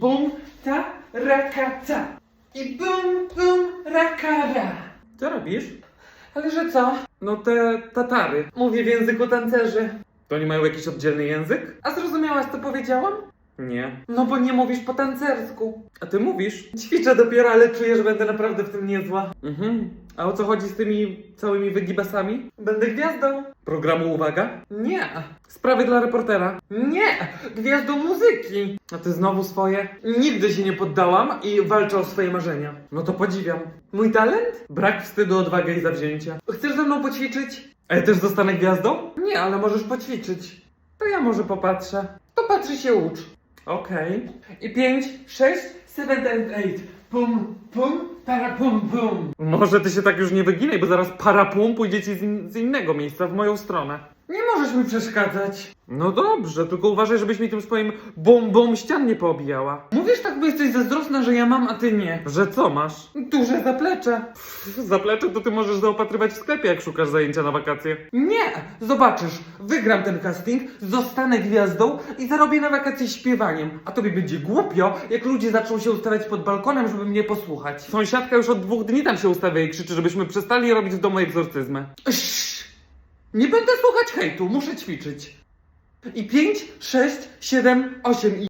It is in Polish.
bum, ta, rakata. I bum, bum, rakara. Co robisz? Ale że co? No te Tatary. Mówię w języku tancerzy. To oni mają jakiś oddzielny język? A zrozumiałaś, co powiedziałam? Nie. No bo nie mówisz po tancersku. A ty mówisz? Ćwiczę dopiero, ale czuję, że będę naprawdę w tym niezła. Mhm. A o co chodzi z tymi całymi wygibasami? Będę gwiazdą. Programu Uwaga? Nie. Sprawy dla reportera. Nie. Gwiazdą muzyki. A ty znowu swoje? Nigdy się nie poddałam i walczę o swoje marzenia. No to podziwiam. Mój talent? Brak wstydu, odwagi i zawzięcia. Chcesz ze mną poćwiczyć? A ja też zostanę gwiazdą? Nie, ale możesz poćwiczyć. To ja może popatrzę. To patrzy się ucz. Okej. I pięć, sześć, seven and eight. Pum, pum, para pum, pum. Może ty się tak już nie wyginaj, bo zaraz parapum pójdzie ci z, in- z innego miejsca, w moją stronę. Nie możesz mi przeszkadzać. No dobrze, tylko uważaj, żebyś mi tym swoim bum bum ścian nie poobijała. Mówisz tak, bo jesteś zazdrosna, że ja mam, a ty nie. Że co masz? Duże zaplecze. Zaplecze to ty możesz zaopatrywać w sklepie, jak szukasz zajęcia na wakacje. Nie! Zobaczysz, wygram ten casting, zostanę gwiazdą i zarobię na wakacje śpiewaniem. A tobie będzie głupio, jak ludzie zaczną się ustawiać pod balkonem, żeby mnie posłuchać. Sąsiadka już od dwóch dni tam się ustawia i krzyczy, żebyśmy przestali robić w domu egzorcyzmy. Sz! Nie będę słuchać hejtu, muszę ćwiczyć. I pięć, sześć, siedem, osiem i